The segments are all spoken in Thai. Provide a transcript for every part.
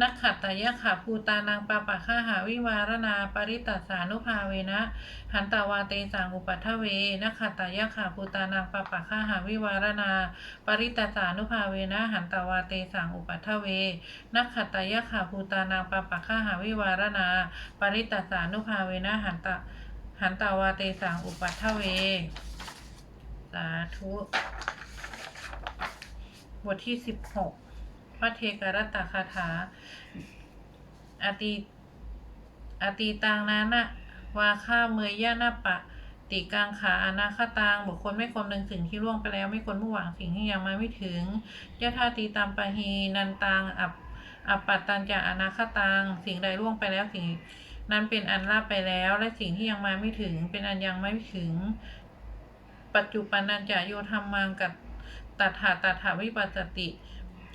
นักขัตตยะขาภูตานังปาปะฆาหาวิวารณา ปริตตสานุภาเวนะ หันตาวาเตสังอุปัทเว นักขัตตยะขาภูตานังปาปะฆาหาวิวารณา ปริตตสานุภาเวนะ หันตาวาเตสังอุปัทเว นักขัตตยะขาภูตานังปาปะฆาหาวิวารณา ปริตตสานุภาเวนะ หันตะหันตาวาเตสังอุปัทเว สาธุ บทที่สิบหก ระเทกรัตคาถาอติอติตังนานะวาข้าเมยยะนาปะ ติกังขาอนาคตังบุคคลไม่ควรนึงสิ่งที่ล่วงไปแล้ว ไม่ควรมุ่งหวังสิ่งที่ยังมาไม่ถึงยะธาติตามปะหีนันตังอับอัปปัตตันจะอนาคตังสิ่งใดล่วงไปแล้วสิ่งนั้นเป็นอันลาบไปแล้ว และสิ่งที่ยังมาไม่ถึง เป็นอันยังไม่ถึง ปัจจุปันนันจะโยธรรมังกับตัถาตัถาวิปัสสติ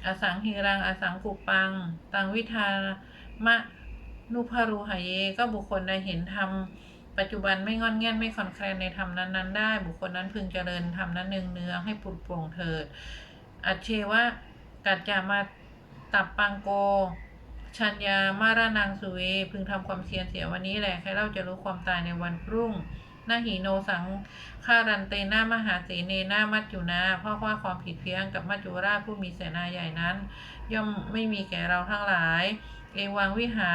อสังหิรัง อสังกุปัง ตังวิธามะนุภารูหเย ก็บุคคลใดเห็นธรรมปัจจุบันไม่งอนแง่นไม่คอนแคลนในธรรมนั้นๆได้ บุคคลนั้นพึงเจริญธรรมนั้นเนืองเนืองๆให้ปุดโปร่งเถิด อัจเชวะกัจจามาตับปังโก ชัญญามารานังสุเว พึงทำความเพียรเสียวันนี้แหละให้เราจะรู้ความตายในวันพรุ่ง นาหีโนสังฆารันเตนามหาเสเนนามัจจุนาเพราะว่าความผิดเพี้ยงกับมัจจุราชผู้มีเสนาใหญ่นั้น ย่อมไม่มีแก่เราทั้งหลาย เอวังวิหา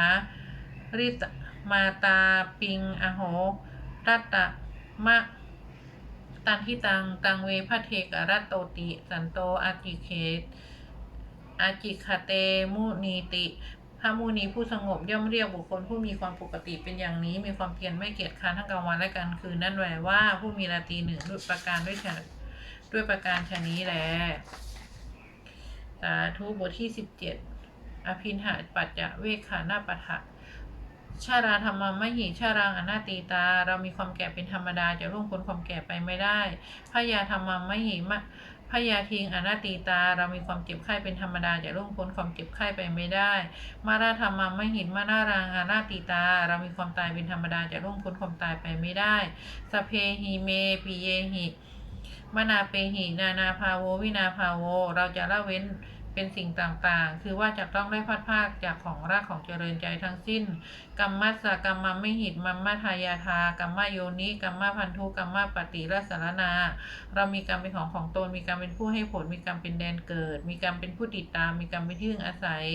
ริตมาตาปิงอโหรัตตะมะตันทิตังตังเวพระเทกรัตโตติ สันโตอาจิเคตอาจิคาเตมุนีติ พระมุนีผู้สงบย่อมเรียกบุคคลผู้มีความปกติเป็นอย่างนี้ มีความเพียรไม่เกียจค้านทั้งกลางวันและกลางคืนนั่นแปลว่าผู้มีราตรีหนึ่งด้วยประการด้วยชะด้วยประการชนนี้แลสาธุบทที่สิบเจ็ดอภินหาปัจจะเวขานาปะทะชาราธรรมมหิชารังอนาตีตา เรามีความแก่เป็นธรรมดาจะร่วงพ้นความแก่ไปไม่ได้พยาธรรมมหิมะ พยาทิงอนาตีตา เรามีความเจ็บไข้เป็นธรรมดาจะร่วงพ้นความเจ็บไข้ไปไม่ได้ มาราธรรมมหิมานารังอนาตีตา เรามีความตายเป็นธรรมดาจะร่วงพ้นความตายไปไม่ได้สเพหิเมปิเยหิมนาเปหินานาภาโววินาภาโว เราจะละเว้น เป็นสิ่งต่างๆ คือว่าจะต้องได้พัดภาคจากของรักของเจริญใจทั้งสิ้นกรรมัสสะกรรมไม่หิตมัมมาทายาทากรรมโยนิกรรมพันธุกรรมปฏิรัสารนา เรามีกรรมเป็นของของตน มีกรรมเป็นผู้ให้ผล มีกรรมเป็นแดนเกิด มีกรรมเป็นผู้ติดตาม มีกรรมเป็นที่พึ่งอาศัย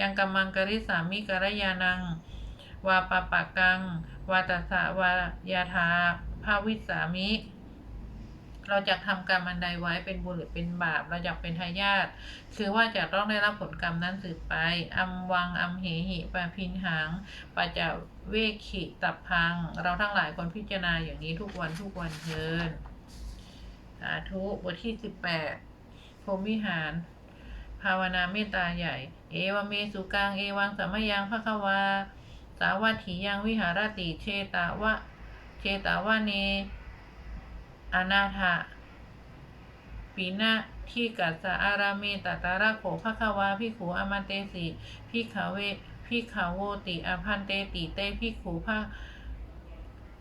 ยังกรรมังกริสามิกรยานัง วาปะปะกัง วาตสะวายาทาภาวิสามิ เราจะทำกรรมอันใดไว้เป็นบุญหรือเป็นบาป เราอยากเป็นทายาทคือว่าจะต้องได้รับผลกรรมนั้นสืบไป อัมวังอัมเหหิปะพินหังปัจจเวขิตับพัง เราทั้งหลายควรพิจารณาอย่างนี้ทุกวันทุกวันเทินสาธุบทที่สิบแปดพรมวิหาร ภาวนาเมตตาใหญ่ เอวเมสุกัง เอวังสัมยังภควา สาวัตถียังวิหารติเชตาวะ เชตาวะเน อนาถะปีนะที่กัสสะอาราเมตตาระโขภควาพิขูอมันเตสิพิขเวพิขโวติอภันเตติเตพิขูภา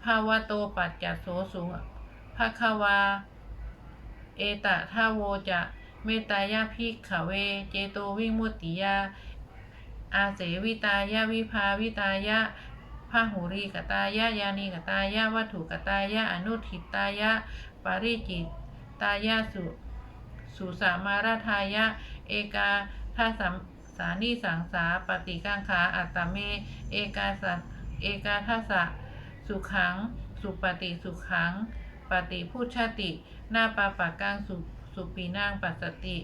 ภาวโตปัจจัสโสสุภควา เอตะทาโวจะเมตตายาพิขเว เจโตวิมุตติยา อาเสวิตายาวิภาวิตายะ พาหุรีกตายะยานีกตายะวัตถุกตายะอนุทิตายะ ปาริจิตตายาสุสุสามาราทายะ เอกาทาสัมสานิสังสาปฏิกังขาอัตตเม เอกาสัเอกาทสะสุขัง สุปฏิสุขัง ปฏิพุชตินาปาปะกังสุสุปีนางปัสสติ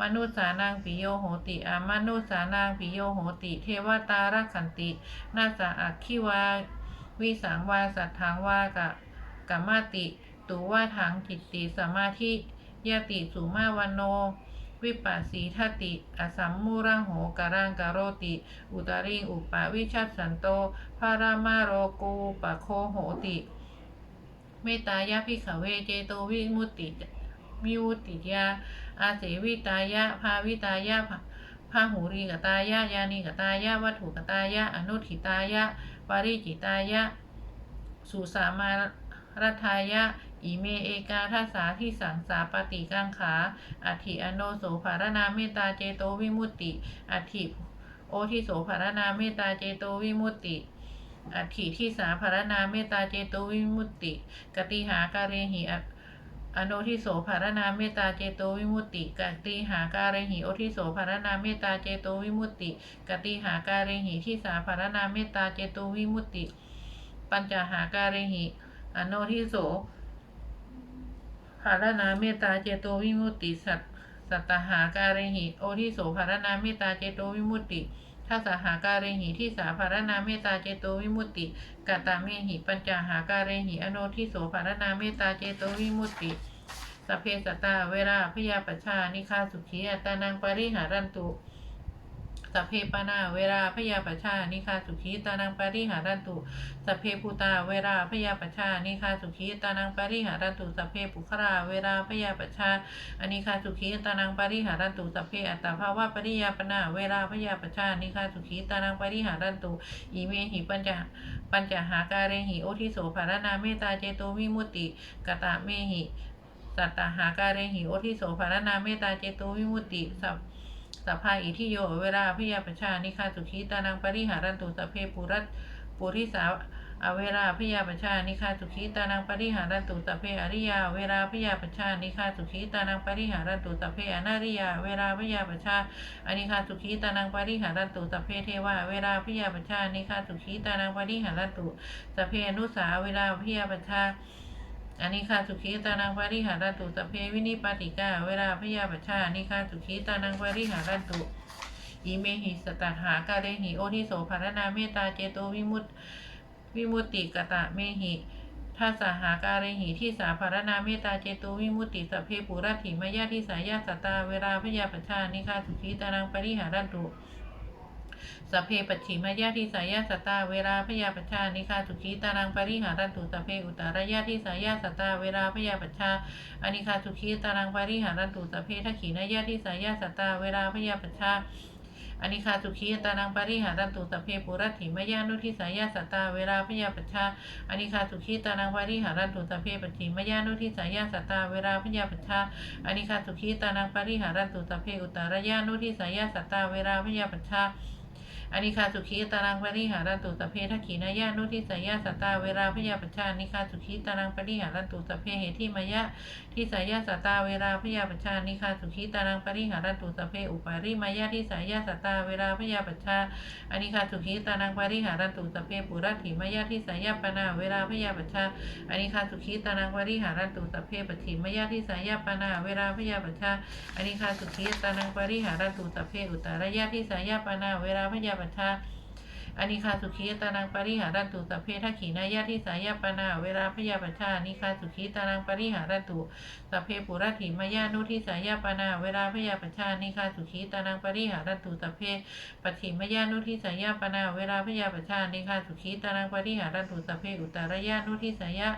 มนุษย์สานางปิโยโหติอามนุษย์สานางปิโยโหติ เทวตารักขันติ นาสาอักขิวา วิสังวาสัทธังวากะกัมาติ ตุว่าถังจิตติสมาธิยติสุมาวันโน วิปัสสีทติ อสัมมูรังโหการังกโรติ อุตริงอุปาวิชัสสันโตภารามาโรกูปะโคโหติ เมตายะพิขเวเจโตวิมุตติมิวติยา อาเสวิตายะ ภาวิตายะภาพาหูรีกตายะ ยานีกตายะ วัตถุกตายะ อนุทิตายะ ปาริจิตายะ สุสามารัทายะ อิเมเอกาทัสสาที่สังสาปฏิกังขาอัฏฐิอโนโสภารนาเมตตาเจโตวิมุตติอัฏฐิโอทิโสภารนาเมตตาเจโตวิมุตติอัตถิที่สาภารนาเมตตาเจโตวิมุตติ กติหาการเรหิ อะอโนทิโสภารนาเมตตาเจโตวิมุตติกติหาการหิโอทิโสภารนาเมตตาเจโตวิมุตติกติหาการหิที่สาภารนาเมตตาเจโตวิมุตติ ปัญจหาการหิอโนทิโสภารนาเมตตาเจโตวิมุตติ สัตสัตตหาการหิโอทิโสภารนาเมตตาเจโตวิมุตติทัสสหาการหิที่สาภารนาเมตตาเจโตวิมุตติ กตตาเมหิปัญจหาการเรหิอโนทิโสภารนาเมตตาเจโตวิมุตติสเพสตตาเวราพยาปชานิคาสุขีอัตตานังปริหารันตุ สัพเพปนา เวราพยาปชานิคาสุขีตานังปริหารันตุสัพเพภูตา เวราพยาปชานิคาสุขีตานังปริหารันตุสัพเพปุครา เวราพยาปชาอนิคาสุขีตานังปริหารันตุสัพเพอัตตาภาวะปริยาปนา เวลาพยาปชานิคาสุขีตานังปริหารันตุอีเมหิปัญจปัญจหาการเรหิโอทิโสภารนาเมตตาเจโตวิมุตติกตะเมหิสัตตหาการเรหิโอทิโสภารนาเมตตาเจโตวิมุตติสัพ สัพพาอิทิโยเวลาพยาปชานิคาสุขีตานังปริหารันตุสเพปุรัตปุริสาอเวราพยาปชานิคาสุขีตานังปริหารันตุสัพเพอริยา เวราพยาปชานิคาสุขีตานังปริหารันตุสเพอนาริยา เวราพยาปชาอนิคาสุขีตานังปริหารันตุสัพเพเทวา เวราพยาปชานิคาสุขีตานังปริหารันตุสเพอนุสา เวราพยาปชา อนิคาสุขีตานังปริหารันตุสเพวินิปาติกาเวราพยาปชานิคาสุขีตานังปริหารันตุอิเมหิสตัหาการเรหิโอทิโสภารนาเมตตาเจโตวิมุตวิมุตติกตะเมหิทัสสหาการหิที่สาภารนาเมตตาเจตุวิมุตติสเพปุรัตถิมายาทิสายาสตตาเวลาพยาปชานิคาสุขีตานังปริหารันตุ สพเพปัจฉิมายาทิสายาสตา เวลาพยาปชานิคาสุขีตานังปริหารันตุสพเพอุตตรายาทิสายาสตา เวลาพยาปชาอนิคาสุขีตานังปริหารันตุสพเพทักขีนายาทิสายาสตา เวลาพยาปชาอนิคาสุขีตานังปริหารันตุสัพเพปุรัติมยานุทิสายาสตา เวลาพยาปชาอนิคาสุขีตานังปริหารันตุสัพเพปฏิมยานุทิสายาสตา เวลาพยาปชาอนิคาสุขีตานังปริหารันตุสัพเพอุตตรยานุทิสายาสตตาเวลาพยาปชา อนิคาสุขีตานังปริหารันตุสเพทักขีนายานุทิสายาสตาเวลาพยาปชาอนิคาสุขีตานังปริหารันตุสัพเพเหติมายะทิสายาสตาเวลาพยาปชานิคาสุขีตานังปริหารันตุสเพอุปาริมายาทิสายาสตาเวลาพยาปชาอนิคาสุขีตานังปริหารันตุสเพปุรัติมายาทิสายาปนาเวลาพยาปชาอนิคาสุขีตานังปริหารันตุสเพปฏิมายาทิสายาปนาเวลาพยาปชาอนิคาสุขีตานังปริหารันตุสเพอุตตรยาทิสายาปนาเวลาพยาปชาอนิคาสุขีตานังปริหารันตุสัพเพทักขีนายาทิสายาปนา เวลาพยาปชาอนิคาสุขีตานังปริหารันตุ สัพเพปุรัตถิมายานุทิสายาปนา เวลาพยาปชานิคาสุขีตานังปริหารันตุสัพเพปฏิมายานุทิสายาปนา เวลาพยาปชานิคาสุขีตานังปริหารันตุสัพเพอุตตรยานุทิสายา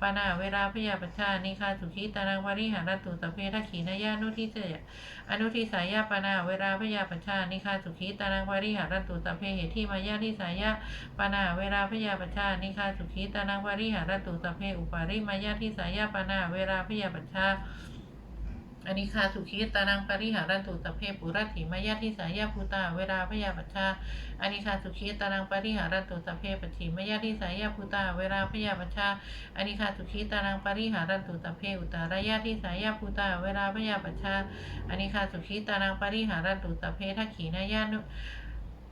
ปนา เวลาพยาปชานิคาสุขีตานังปริหารันตุสัพเพทักขีนายานุทิสยาอนุทิสายาปนา เวลาพยาปชานิคาสุขีตานังปริหารันตุสัพเพเหติมายาทิสายาปนา เวลาพยาปชานิคาสุขีตานังปริหารันตุสัพเพอุปาริมายาทิสายาปนา เวลาพยาปชาอนิคาสุขีตานังปริหารันตุสเพปุรัตถิมายาทิสายาภูตาเวลาพยาปชาอนิคาสุขีตานังปริหารันตุสเพปฏิมายาทิสายาภูตาเวลาพยาปชาอนิคาสุขีตานังปริหารันตุสัพเพอุตตรายาทิสายาภูตาเวลาพยาปชาอนิคาสุขีตานังปริหารันตุสัพเพทักขีนายานุ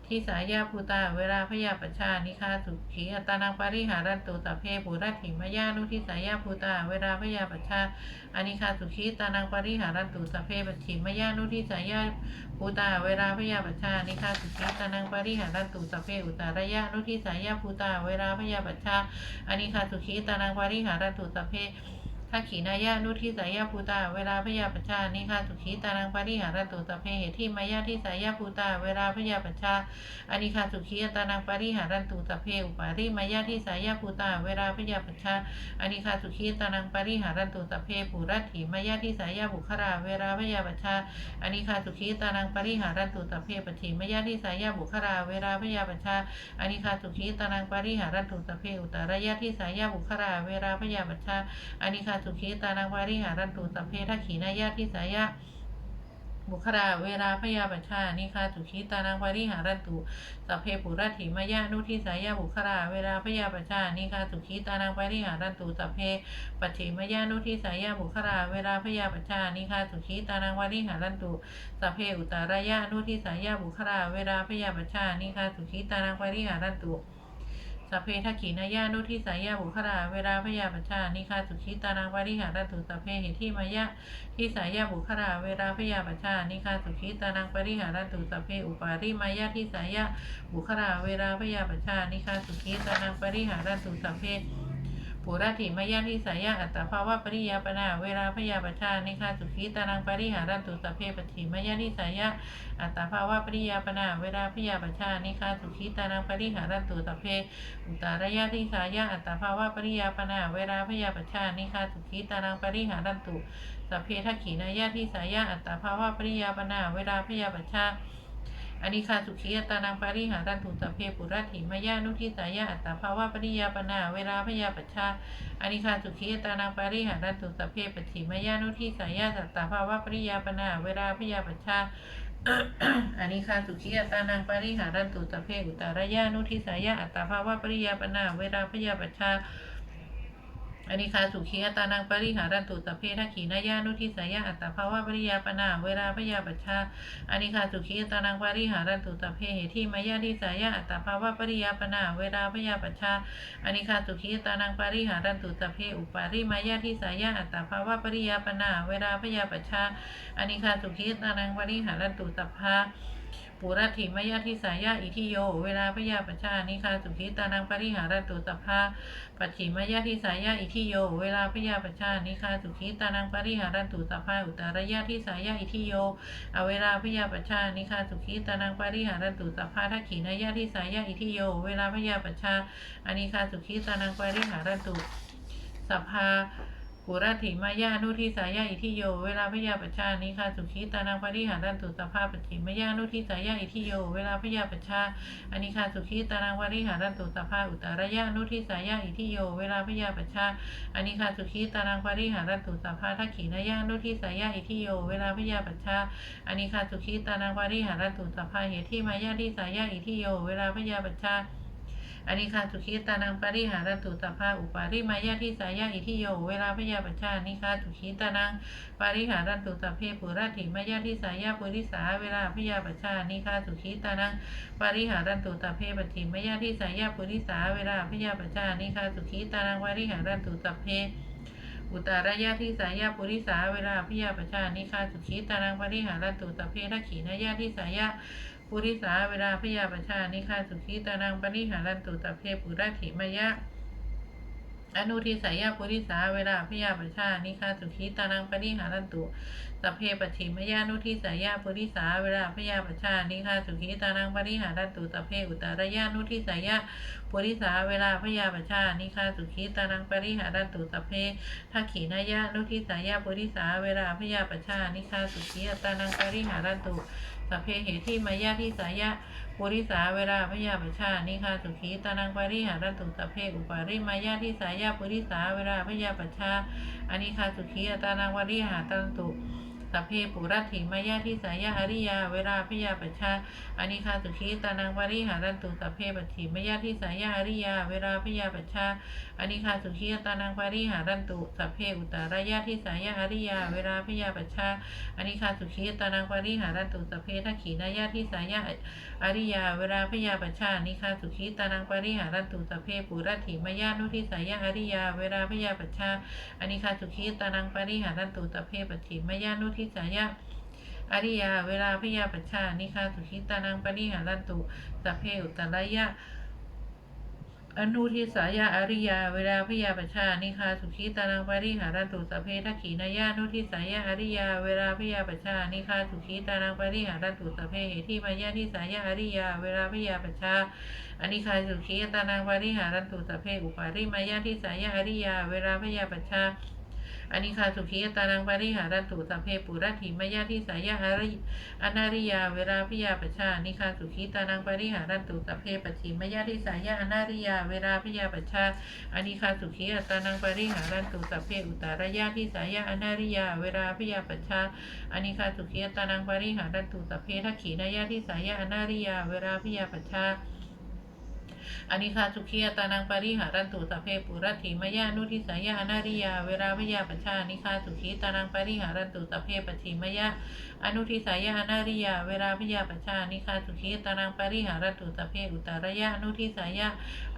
ทิสายาภูตา เวลาพยาปัชานิคาสุขีอัตานังปริหารันตุสัพเพปุรัตถิมายานุทิสายาภูตา เวลาพยาปัชาอนิคาสุขีตานังปริหารันตุสัพเพปฏิมายานุทิสายาภูตา เวลาพยาปัชานิคาสุขีตานังปริหารันตุสัพเพอุตารยานุทิสายาภูตา เวลาพยาปัชาอนิคาสุขีตานังปริหารันตุสัพเพ ทักขีนายานุทิสายาภูตา เวลาพยาปัญชานิคาสุขีตานังปาริหารันตุสัพเพเหติมายาทิสายาภูตา เวลาพยาปัญชาอนิคาสุขีตานังปาริหารันตุสัพเพอุปาริมายาทิสายาภูตา เวลาพยาปัญชาอนิคาสุขีตานังปาริหารันตุสัพเพปุรัตถิมายาทิสายาบุครา เวลาพยาปัญชาอนิคาสุขีตานังปาริหารันตุสัพเพปฏิมายาทิสายาบุครา เวลาพยาปัญชาอนิคาสุขีตานังปาริหารันตุสัพเพอุตารยาทิสายาบุครา เวลาพยาปัญชาอนิคาสุขีตานังวาริหารันตุสัพเพทขีนายาทิสายะบุคลาเวลาพยาปัชชานิคาสุขีตานังปริหารันตุสัพเพปุระถิมายะนุทิสายะบุคลาเวลาพยาปัชชานิคาสุขีตานังปริหารันตุสัพเพปัจฉิมายะนุทิสายะบุคลาเวลาพยาปัชชานิคาสุขีตานังปริหารันตุสัพเพอุตตารายะนุทิสายะบุคลาเวลาพยาปัชชานิคาสุขีตานังปริหารันตุ สัพเพทักขีนายานุทิสายาบุคลา เวลาพยาปัญชานิคาสุขีตานังปริหารตุสัพเพเหิทิมายะทิสายาบุคลา เวลาพยาปัญชานิคาสุขีตานังปริหารตุสัพเพอุปาริมายะทิสายาบุคลา เวลาพยาปัญชานิคาสุขีตานังปริหารตุสัพเพ ปุระถิมายะทิสายะอัตตาภาวะปริยาปนา เวลาพยาปชานิคาสุขีตานังปริหารันตุสเพปฏิมายะทิสายะอัตตาภาวะปริยาปนาเวลาพิยาปชานิคาสุขีตานังปริหารันตุตเพอุตารยะทิสายะอัตตาภาวะปริยาปนา เวลาพยาปชานิคาสุขีตานังปริหารันตุสัพเพทักขีนายะทิสายะอัตตาภาวะปริยาปนา เวลาพยาปชา อนิคาสุขีอัตานังปาริหารันตุสัพเพปุระถิมายานุทิสายะอัตตาภาวะปริยาปนา เวลาพยาปชาอนิคาสุขีอัตานังปาริหารันตุสัพเพปฏิมายานุทิสายะอัตตาภาวะปริยาปนา เวลาพยาปชาอนิคาสุขีอัตานังปาริหารันตุตะเพอุตารยานุทิสายะอัตตาภาวะปริยาปนา เวลาพยาปัชชา อนิคาสุขีอัตานังปริหารันตุตเพทักขีนายานุทิสายะอัตตาภาวะปริยาปนาเวลาพยาปัชชาอนิคาสุขีอัตานังปริหารันตุตะเพเหทิมายาทิสายะอัตตาภาวะปริยาปนาเวลาพยาปัชชาอนิคาสุขีอัตานังปริหารันตุตะเพอุปาริมายาทิสายะอัตตาภาวะปริยาปนาเวลาพยาปัชชาอนิคาสุขีตานังวริหารันตุสัพพา ปุรถิมยะทิสายะอิทิโย เวลาพยาปชานิคาสุขีตานังปริหารันตุสัพพาปัจฉิมยะทิสายะอิทิโย เวลาพยาปชานิคาสุขีตานังปริหารันตุสัพพาอุตารยะทิสายะอิทิโย อเวลาพยาปชานิคาสุขีตานังปริหารันตุสัพพาทักขีนายะทิสายะอิทิโย เวลาพยาปชาอานิคาสุขีตานังปริหารันตุสัพพา ปุระถิมายานุทิสายาอิทิโย เวลาพยาปชชานิคาสุขีตานังปริหารันตุสภาปฏิมายานุทิสายาอิทิโย เวลาพยาปชชาอนิคาสุขีตานังปริหารันตุสภาอุตารยานุทิสายาอิทิโย เวลาพยาปชชาอนิคาสุขีตานังปริหารันตุสภาทักขีนายานุทิสายาอิทิโย เวลาพยาปชชาอนิคาสุขีตานังปริหารันตุสภาเหตุที่มายาทิสายาอิทิโย เวลาพยาปชชา อานิคาสุขีตานังปริหารตุตภาอุปาริมายาทิสายาอิทิโย เวลาพยาปชานิคาสุขีตานังปริหารตุตเพปุระถิมายาทิสายาปุริสา เวลาพยาปชานิคาสุขีตานังปริหารตุตเพปฏิมายาทิสายาปุริสา เวลาพยาปชานิคาสุขีตานังปริหารตุตเพอุตารยะทิสายาปุริสา เวลาพยาปชานิคาสุขีตานังปริหารตุตเพทักขีนายาทิสายา ปุริสาเวลาพยาปชานิคาสุขีตานังปริหารันตุตะเพปุระถิมายะ อนุทิสายาปุริสาเวลาพยาปชานิคาสุขีตานังปริหารันตุสัพเพปฏิมายานุทิสายาปุริสาเวลาพยาปชานิคาสุขีตานังปริหารันตุสัพเพอุตารยานุทิสายาปุริสาเวลาพยาปชานิคาสุขีตานังปริหารันตุสัพเพทักขีนายะนุทิสายาปุริสาเวลาพยาปชานิคาสุขีตานังปริหารันตุ สัพเพเหที่มายาทิสายะปุริสาเวลาพยาปชานิคาสุขีตานังปริหารันตุสัพเพอุปาริมายาทิสายะปุริสาเวลาพยาปชาอนิคาสุขีตานังวริหาตัน ตุสัพเพปุรัตถิมายาทิสายะอริยา เวลาพยาปชาอานิคาสุขีตานังวริหารันตุสัพเพปฏิมายาทิสายะอริยา เวลาพยาปชาอานิคาสุขีตานังปริหารันตุสัพเพอุตารายะทิสายะอริยา เวลาพยาปชาอานิคาสุขีตานังปริหารันตุสัพเพทักขีนายาทิสายะอริยา เวลาพยาปชานิคาสุขีตานังปริหารันตุสัพเพปุรัตถิมายานุทิสายะอริยา เวลาพยาปชาอานิคาสุขีตานังปริหารันตุสพเพปฏิมายานุทิสายะอริยา เวลาพยาปชานิคาสุขีตานังปริหารันตุสัพเพอุตรยะอนุทิสายาอริยา เวลาพยาปชานิคาสุขีตานังปริหารันตุสพเพทักขีนายานุทิสายาอริยา เวลาพยาปชานิคาสุขีตานังปริหารันตุสพเพเหติมายาทิสายาอริยา เวลาพยาปชาอนิคาสุขีตานังปริหารันตุสพเพอุปาริมายาทิสายาอริยา เวลาพยาปชา อนิคาสุขีอตานังปริหารันตุสัพเพปุระถิมยาทิสายะอาริอนาริยาเวลาพิยาปชานิคาสุขีตานังปริหารันตุสัพเพปชิมยาทิสายะอนาริยาเวลาพิยาปชาอนิคาสุขีอตานังปริหารันตุสัพเพอุตารยาทิสายะอนาริยาเวลาพิยาปชาอนิคาสุขีอตานังปริหารันตุสัพเพทักขีนายาทิสายะอนาริยาเวลาพิยาปชชา อนิคาสุขียตานังปริหารันตุสัพเพปุระถิมยานุทิสายานาริยา เวราพยาปัญชานิคาสุขีตานังปริหารันตุสัพเพปชิมยาอนุทิสายานาริยา เวราพยาปัญชานิคาสุขีตานังปริหารันตุสัพเพอุตารยานุทิสายา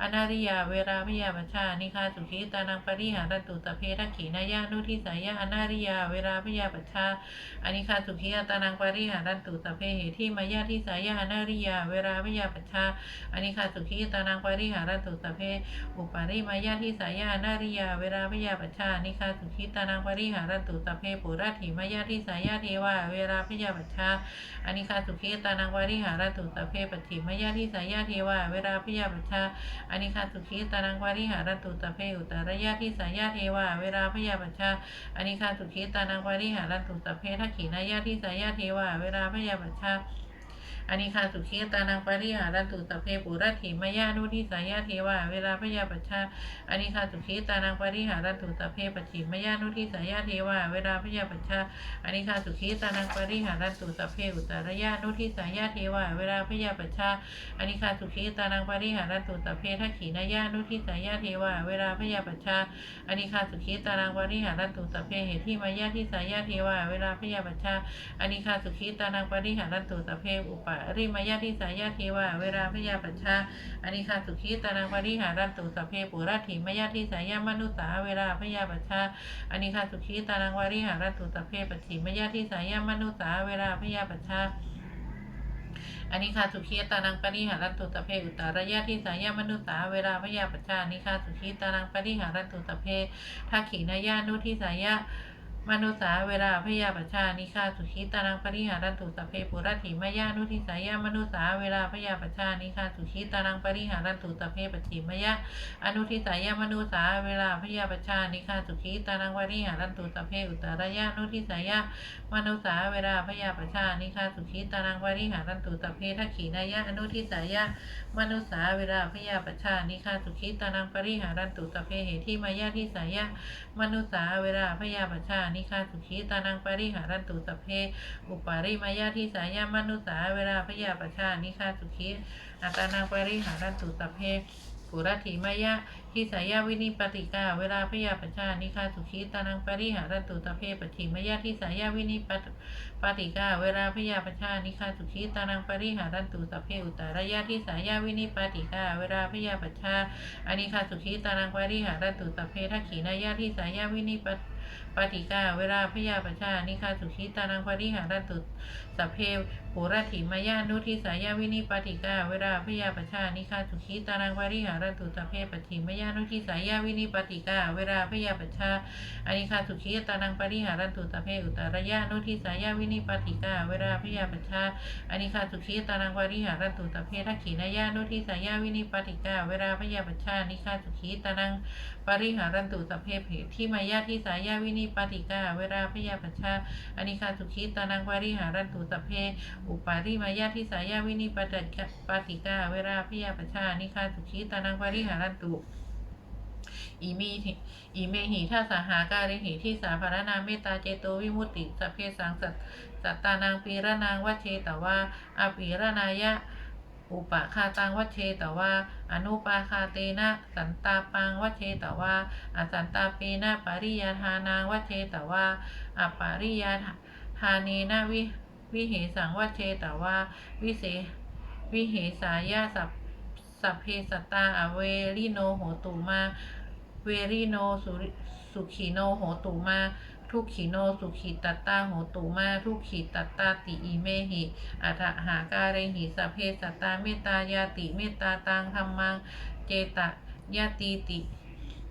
อนาริยา เวราพยาปัญชานิคาสุขีตานังปริหารันตุสัพเพทักขีนายานุทิสายาอนาริยา เวราพยาปัญชาอนิคาสุขีตานังปริหารันตุสัพเพเหทิมายาทิสายานาริยา เวราพยาปัญชาอนิคาสุขีตานังปริหารตุสเพ อุปาริมายาทิสายานาริยา เวราพยาปชชานิคาสุขีตานังปริหารตุสเพปุราถิมายาทิสายาเทวาเวราพยาปชชาอนิคาสุขีตานังปริหารตุสเพปฏิมายาทิสายาเทวาเวราพยาปชชาอนิคาสุขีตานังปริหารตุสเพอุตารยาทิสายาเทวาเวราพยาปชชาอนิคาสุขีตานังปริหารตุสเพทักขีนายาทิสายาเทวาเวราพยาปชชา อนิคาสุขีตานังปริหารันตุสเพปุระถิมายานุทิสายาเทวาเวลาพยาปชชาอนิคาสุขีตานังปริหารันตุสัพเพปชิมายานุทิสายาเทวาเวลาพยาปชชาอนิคาสุขีตานังปริหารันตุสัพเพอุตรยานุทิสายาเทวาเวลาพยาปชชาอนิคาสุขีตานังปริหารันตุสัพเพทักขีนายานุทิสายาเทวาเวลาพยาปชชาอนิคาสุขีตานังปริหารันตุสัพเพเหติมายาทิสายาเทวาเวลาพยาปชชาอนิคาสุขีตานังปริหารันตุสัพเพอุปาริมายาทิสายาเทวาเวลาพยาปัชชาอนิคาสุขีตานังปริหารันตุสัพเพปุระถิมายาทิสายามนุสาเวลาพยาปัชชาอนิคาสุขีตานังปริหารันตุสัพเพปฏิมายาทิสายามนุสาเวลาพยาปัชชาอนิคาสุขีตานังปริหารันตุสัพเพอุตารยะทิสายามนุสาเวลาพยาปัชชาอนิคาสุขีตานังปริหารันตุสัพเพทักขีนายานุทิสายา มนุสาเวลาพยาปัชชานิคาสุขีตานังปริหารันตุสัพเพปุระถิมายานุทิสายามนุสาเวลาพยาปัชชานิคาสุขีตานังปริหารันตุสัพเพปฏิมายะอนุทิสายามนุสาเวลาพยาปัชชานิคาสุขีตานังปริหารันตุสัพเพอุตารยะนุทิสายามนุสาเวลาพยาปัชชานิคาสุขีตานังปริหารันตุสัพเพทักขีนายะอนุทิสายามนุสาเวลาพยาปัชชานิคาสุขีตานังปริหารันตุสัพเพเหติมายาทิสายามนุสาเวลาพยาปัชชานิิคาสุขีตานังปริหารันตุสเพ อุปาริมายาทิสายามนุสาเวลาพยาปชชานิคาสุขีอัตานังปริหารันตุสเพปุระถิมายะทิสายาวินิปติกา เวลาพยาปชชานิคาสุขีตานังปริหารันตุสเพปฏิมายะทิสายาวินิปตปฏิกาเวลาพยาปชชานิคาสุขีตานังปริหารันตุสเพอุตารยะทิสายาวินิปติกา เวลาพยาปชชาอานิคาสุขีตานังปริหารันตุสเพทักขีนายะทิสายาวินิปต ปาติกาเวลาพยาปชานิคาสุขีตานังปริหารันตุ สัพเพปุระถิมายานุทิสายาวินิปาติกาเวลาพยาปชานิคาสุขีตานังปริหารันตุสัพเพปฏิมายานุทิสายาวินิปาติกาเวลาพยาปชาอนิคาสุขีตานังปริหารันตุสัพเพอุตารยานุทิสายาวินิปาติกาเวลาพยาปชาอนิคาสุขีตานังปริหารันตุสัพเพทักขีนายานุทิสายาวินิปาติกาเวลาพยาปชานิคาสุขีตานังปริหารันตุสัพเพเพที่มายาทิสายาวินิปาติกาเวลาพยาปชชาอนิคาสุขีตานังปริหารันตุสัพเพ อุปาริมายาทิสายาวินิปาติกาปาติกาเวลาพิยาปชานิคาสุขีตานังปริหารันตุอิมีหิอิเมหิท่าสหาการิหิที่สาภารนาเมตตาเจโตวิมุตติสัพเพสังสัตสัตตานังปีระนางวัเชตวาอาปีระนายะ อุปคาตังวัเชตวาอนุปาคาเตนะสันตาปังวัเชตวาอสันตาเปนะปริยาทานังวัเชตวาอปาริยาทาเนนะวิ วิเหสังวัเชตวาวิเสวิเหสายาสัพสัพเพสตาอเวริโนโหตุมาเวริโนสุสุขีโนโหตุมาทุกขีโนสุขีตัตตาโหตุมาทุกขีตัตตาติอิเมหิอัฏหาการิหิสัพเพสตาเมตายาติเมตตาตังธรรมังเจตยาติติ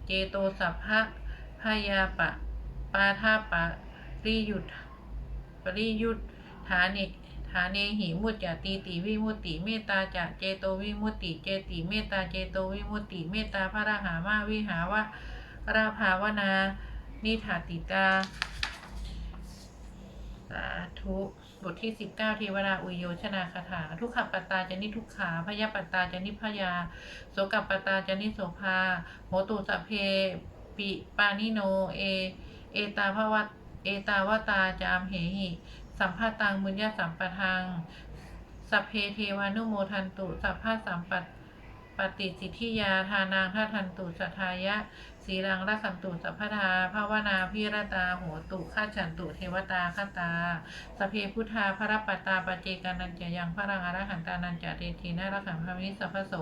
เจโตสัพพะพยาปะปาทาปะริยุทธปริยุทธ ฐานิฐาเนหิมุตจติติวิมุตติเมตตาจะเจโตวิมุตติเจติเมตตาเจโตวิมุตติเมตตาพระรหามาวิหาวะราภาวนา นิถาติกาสาธุบทที่สิบเก้าเทวดาอุโยชนาคาถา ทุกขปตตาจนิทุกขาพยาปตตาจนิพยา โสกปตาจนิโสภาโหตุสเพปิปานิโน เอ เอตาภวัตเอตาวตาจามเหหิ สัมภาตังมุญญาสัมปทางสัพเพเทวานุโมทันตุ สัพพะสัมปัตปฏิสิทธิยาทานางท่าทันตุสัทายะ สีรังรักขันตุสัพพทาภาวนาพิรตาโหตุข้าฉันตุเทวตาคตาสเพพุทธาพระปัตตาปเจกานันจยังพระรังอรหันตานันจะเตทีนารักขันพมิสัพพโส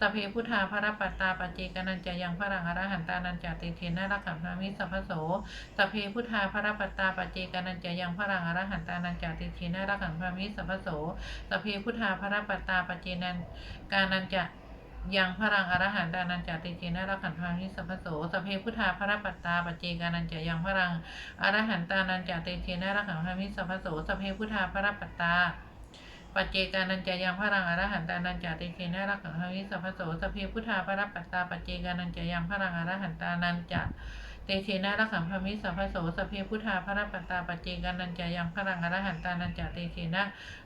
สเพพุทธาพระปัตตาปเจกานันจยังพระรังอรหันตานันจะเตทีนารักขันพมิสัพพโสสเพพุทธาพระปัตตาปเจกานันจยังพระรังอรหันตานันจะเตทีนารักขันพมิสัพพโสสเพพุทธาพระปัตตาปเจนันกานันจ ยังพรังอรหันตานันจติเจนะรักขันธานิสัพโสสเพพุทธาพระปัตตาปเจกานันจยังพรังอรหันตานันจติเจนะรักขันธานิสัพโสสเพพุทธาพระปัตตาปัจเจกานันจยังพรังอรหันตานันจติเจนะรักขันธานิสัพโสสเพพุทธาพระปัตตาปัจเจกานันจยังพรังอรหันตานันจ เตเชนะรักขังพระมิสัพพโสสะเพพุทธาพระปัตตาปัจเจกานันจะยังพรังอรหันตานันจะเตเชนะ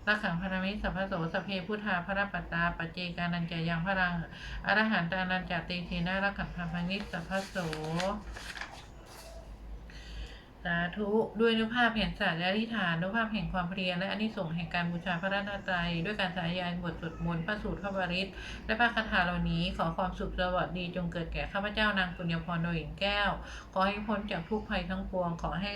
รักขังพระมิสัพพโสสะเพพุทธาพระปัตตาปจเจกานันจะยังพรังอรหันตานันจะเตเทนะรักขังพระมิสัพพโสาธุด้วยนุภาพแห่งศาสตร์และอธิษฐานนุภาพแห่งความเพียรและอานิสงส์แห่งการบูชาพระรัตนตรัยด้วยการสาธยายบทสวดมนต์พระสูตรพระบริตและพระคาถาเหล่านี้ขอความสุขสวัสดีจงเกิดแก่ข้าพเจ้านางปุญญพรโดยหญิงแก้ว ขอให้พ้นจากทุกภัยทั้งปวง ขอให้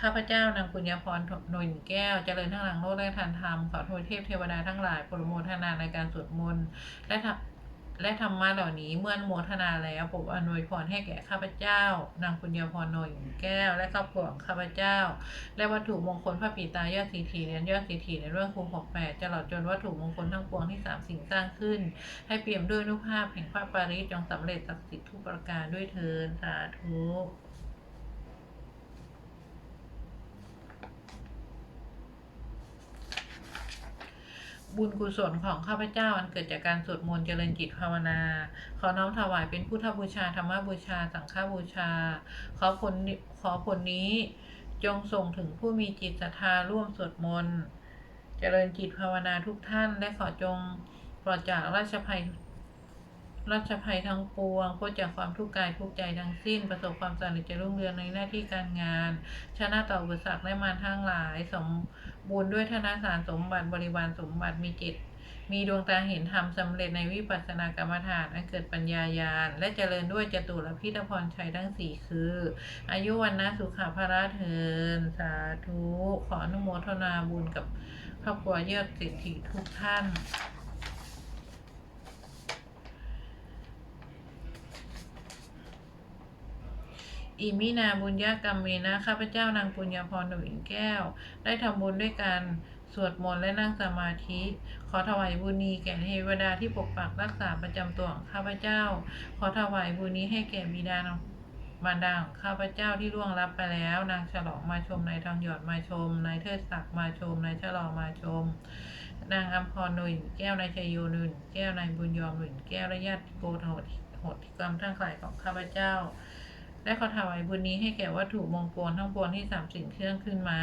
ข้าพเจ้านางปุญญพรโดยหญิงแก้วเจริญทั้งหลังโลกและทันธรรมขอโทษเทพเทวดาทั้งหลายโปรดโมทนาในการสวดมนต์และทำ และธรรมะเหล่านี้เมื่อนโมทนาแล้วผมอนวยพรให้แก่ข้าพเจ้า นางปุญญพรโนยแก้ว และครอบครัวของข้าพเจ้า และวัตถุมงคลพระปีตายอดสีถีเนียนยอดสีถีในเรื่องคูหกแปดตลอดจนวัตถุมงคลทั้งปวงที่สามสิ่งสร้างขึ้น ให้เปี่ยมด้วยนุภาพแห่งพระปาริจงสำเร็จศักดิ์สิทธิ์ทุกประการด้วยเทินสาธุ บุญกุศลของข้าพเจ้าอันเกิดจากการสวดมนต์เจริญจิตภาวนา ขอน้อมถวายเป็นพุทธบูชาธรรมบูชา สังฆบูชา ขอผลขอผลนี้จงส่งถึงผู้มีจิตศรัทธาร่วมสวดมนต์เจริญจิตภาวนาทุกท่าน และขอจงปลอดจากราชภัย ราชภัยทั้งปวงพ้นจากความทุกข์กายทุกข์ใจทั้งสิ้น ประสบความสำเร็จเจรุ่งเรืองในหน้าที่การงาน ชนะต่ออุปสรรคและมารทั้งหลาย สมบูรณ์ด้วยธนาสารสมบัติบริวารสมบัติมีจิต มีดวงตาเห็นธรรมสำเร็จในวิปัสสนากรรมฐานอันเกิดปัญญาญาณ และเจริญด้วยจตุรพิธพรชัยทั้งสี่คือ อายุวันนะสุขภาระเทินสาธุ ขออนุโมทนาบุญกับครอบครัวเยอดสิทธิทุกท่าน อิมินาบุญญากรรมเมนะข้าพเจ้านางปุญญาพรหนุ่ยแก้ว ได้ทำบุญด้วยการสวดมนต์และนั่งสมาธิ ขอถวายบุญนี้แก่เทวดาที่ปกปักรักษาประจำตัวของข้าพเจ้า ขอถวายบุญนี้ให้แก่บิดามารดาของข้าพเจ้าที่ล่วงลับไปแล้ว นางฉลองมาชม นายทองหยอดมาชม นายเทิดศักดิ์มาชม นายฉลองมาชม นางอัมพรหนุ่ยแก้วนายชัยโยหนุ่ยแก้วนายบุญยอมหนุ่ยแก้วและญาติโกโหดโหดกรรมทั้งหลายของข้าพเจ้า และขอถวายบุญนี้ให้แก่วัตถุมงคลทั้งปวงที่สามสิ่งเครื่องขึ้นมา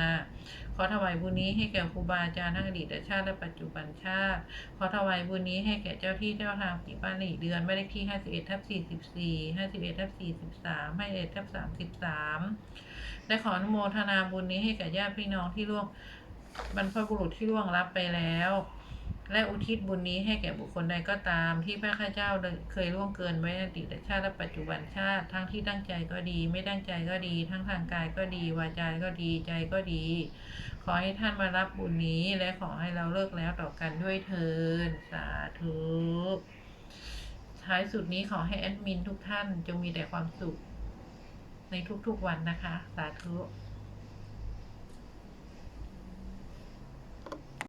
ขอถวายบุญนี้ให้แก่ครูบาอาจารย์ทั้งอดีตชาติและปัจจุบันชาติ ขอถวายบุญนี้ให้แก่เจ้าที่เจ้าทางปีบ้านหลีเดือนไม่ได้ที่ห้าสิบเอ็ดทับสี่สิบสี่ห้าสิบเอ็ดทับสี่สิบสามห้าเอ็ดทับสามสิบสามและขออนุโมทนาบุญนี้ให้แก่ญาติพี่น้องที่ร่วงบรรพบุรุษที่ร่วงรับไปแล้ว และอุทิศบุญนี้ให้แก่บุคคลใดก็ตาม ที่พระข้าเจ้าเคยล่วงเกินไว้ในอดีตชาติและปัจจุบันชาติ ทั้งที่ตั้งใจก็ดี ไม่ตั้งใจก็ดี ทั้งทางกายก็ดี วาจาก็ดีใจก็ดี ขอให้ท่านมารับบุญนี้ และขอให้เราเลิกแล้วต่อกันด้วยเทินสาธุท้ายสุดนี้ขอให้แอดมินทุกท่านจงมีแต่ความสุข ในทุกๆวันนะคะ สาธุ